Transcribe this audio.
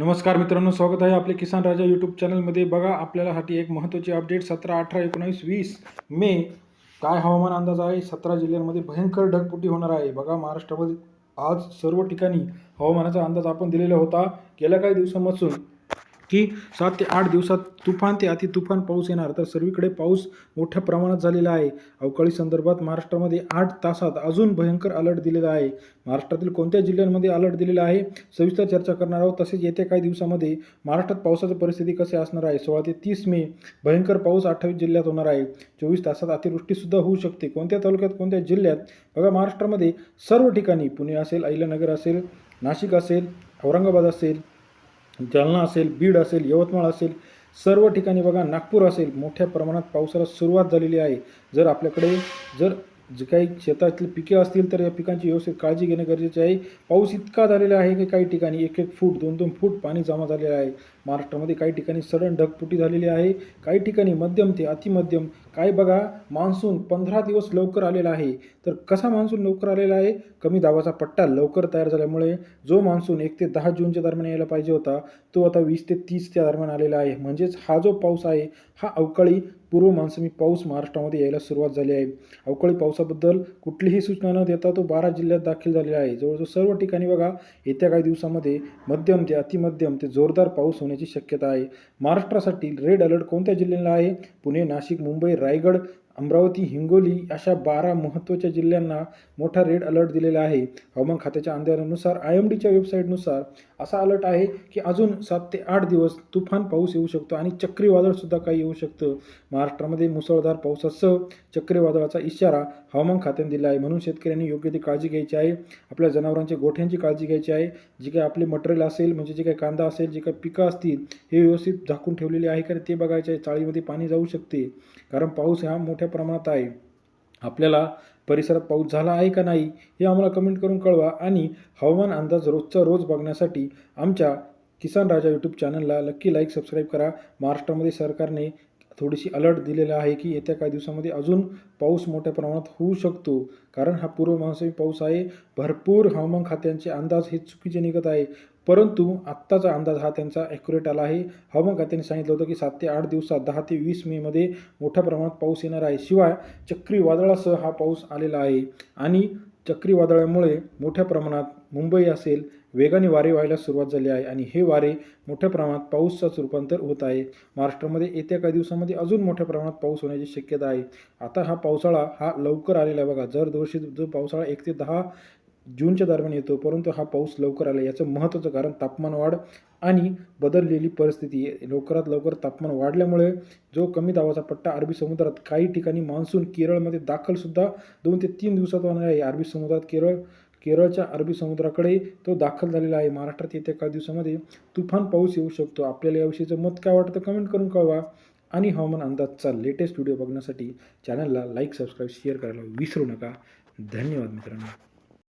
नमस्कार मित्रांनो स्वागत आहे आपले किसान राजा यूट्यूब चॅनलमध्ये. बघा आपल्यासाठी एक महत्त्वाची अपडेट सतरा अठरा एकोणावीस वीस मे. काय हवामान अंदाज आहे? सतरा जिल्ह्यांमध्ये भयंकर ढगपुटी होणार आहे. बघा महाराष्ट्रामध्ये आज सर्व ठिकाणी हवामानाचा अंदाज आपण दिलेला होता गेल्या काही दिवसांपासून. की सात ते आठ दिवसात तुफान ते अति तुफान पाऊस येणार. तर सर्वीकडे पाऊस मोठ्या प्रमाणात झालेला आहे. अवकाळी संदर्भात महाराष्ट्रामध्ये आठ तासात अजून भयंकर अलर्ट दिलेला आहे. महाराष्ट्रातील कोणत्या जिल्ह्यांमध्ये अलर्ट दिलेला आहे? सविस्तर चर्चा करणार आहोत. तसेच येत्या काही दिवसामध्ये महाराष्ट्रात पावसाची परिस्थिती कशी असणार आहे? सोळा ते तीस मे भयंकर पाऊस अठ्ठावीस जिल्ह्यात होणार आहे. चोवीस तासात अतिवृष्टीसुद्धा होऊ शकते. कोणत्या तालुक्यात कोणत्या जिल्ह्यात? बघा महाराष्ट्रामध्ये सर्व ठिकाणी पुणे असेल अहिल्यानगर असेल नाशिक असेल औरंगाबाद असेल जालना असेल बीड असेल यवतमाळ असेल सर्व ठिकाणी बघा नागपूर असेल मोठ्या प्रमाणात पावसाला सुरुवात झालेली आहे. जर आपल्याकडे जर जे काही शेतातली पिके असतील तर या पिकांची व्यवस्थित काळजी घेणे गरजेचे आहे. पाऊस इतका झालेला आहे की काही ठिकाणी एक एक फूट दोन दोन फूट पाणी जमा झालेलं आहे. महाराष्ट्रामध्ये काही ठिकाणी सडन ढगफुटी झालेली आहे. काही ठिकाणी मध्यम ते अतिमध्यम. काय बघा मान्सून पंधरा दिवस लवकर आलेला आहे. तर कसा मान्सून लवकर आलेला आहे? कमी दाबाचा पट्टा लवकर तयार झाल्यामुळे जो मान्सून एक ते दहा जूनच्या दरम्यान यायला पाहिजे होता तो आता वीस ते तीसच्या दरम्यान आलेला आहे. म्हणजेच हा जो पाऊस आहे हा अवकाळी पूर्व मान्सूनी पाऊस महाराष्ट्रामध्ये यायला सुरुवात झाली आहे. अवकाळी पावसाबद्दल कुठलीही सूचना न देता तो बारा जिल्ह्यात दाखल झालेला आहे. जवळजवळ सर्व ठिकाणी बघा येत्या काही दिवसामध्ये मध्यम ते अतिमध्यम ते जोरदार पाऊस होण्याची शक्यता आहे. महाराष्ट्रासाठी रेड अलर्ट कोणत्या जिल्ह्यांना आहे? पुणे नाशिक मुंबई रायगड अमरावती हिंगोली अशा बारा महत्त्वाच्या जिल्ह्यांना मोठा रेड अलर्ट दिलेला आहे. हवामान खात्याच्या अंदाजानुसार आय एम डीच्या वेबसाईटनुसार असा अलर्ट आहे की अजून सात ते आठ दिवस तुफान पाऊस येऊ शकतो आणि चक्रीवादळसुद्धा काही येऊ शकतं. महाराष्ट्रामध्ये मुसळधार पावसासह चक्रीवादळाचा इशारा हवामान खात्याने दिला आहे. म्हणून शेतकऱ्यांनी योग्य ती काळजी घ्यायची आहे. आपल्या जनावरांच्या गोठ्यांची काळजी घ्यायची आहे. जे काही आपले मटेरियल असेल म्हणजे जे काही कांदा असेल जे काही पिकं असतील हे व्यवस्थित झाकून ठेवलेले आहे. कारण ते बघायचे आहे चाळीमध्ये पाणी जाऊ शकते. कारण पाऊस हा मोठ्या प्रमाणात आहे. आपल्याला परिसरात पाऊस झाला आहे का नाही हे आम्हाला कमेंट करून कळवा आणि हवामान अंदाज रोजचा रोज बघण्यासाठी आमच्या किसान राजा यूट्यूब चॅनलला नक्की लाईक सबस्क्राईब करा. महाराष्ट्रामध्ये सरकारने थोडीशी अलर्ट दिलेला आहे की येत्या काही दिवसामध्ये अजून पाऊस मोठ्या प्रमाणात होऊ शकतो. कारण हा पूर्व मान्सूनी पाऊस आहे. भरपूर हवामान खात्यांचे अंदाज हे चुकीचे निघत आहे. परंतु आत्ताचा अंदाज हा त्यांचा ॲक्युरेट आला आहे. हवामान खात्याने सांगितलं होतं की सात ते आठ दिवसात दहा ते वीस मेमध्ये मोठ्या प्रमाणात पाऊस येणार आहे. शिवाय चक्रीवादळासह हा पाऊस आलेला आहे. आणि चक्रीवादळामुळे मोठ्या प्रमाणात मुंबई असेल वेगाने वारे व्हायला सुरुवात झाली आहे आणि हे वारे मोठ्या प्रमाणात पाऊसचाच रूपांतर होत आहे. महाराष्ट्रामध्ये येत्या काही दिवसामध्ये अजून मोठ्या प्रमाणात पाऊस होण्याची शक्यता आहे. आता हा पावसाळा हा लवकर आलेला आहे. बघा जर दरवर्षी जो पावसाळा एक ते दहा जूनच्या दरम्यान येतो परंतु हा पाऊस लवकर आला. याचं महत्त्वाचं कारण तापमान वाढ आणि बदललेली परिस्थिती लवकरात लवकर तापमान वाढल्यामुळे जो कमी दाबाचा पट्टा अरबी समुद्रात काही ठिकाणी मान्सून केरळमध्ये दाखलसुद्धा दोन ते तीन दिवसात होणार आहे. अरबी समुद्रात केरळ केरळच्या अरबी समुद्राकडे तो दाखल झालेला आहे. महाराष्ट्रात येत्या काही दिवसामध्ये तुफान पाऊस येऊ शकतो. आपल्याला याविषयीचं मत काय वाटतं कमेंट करून कळवा आणि हवामान अंदाजचा लेटेस्ट व्हिडिओ बघण्यासाठी चॅनलला लाईक सबस्क्राईब शेअर करायला विसरू नका. धन्यवाद मित्रांनो.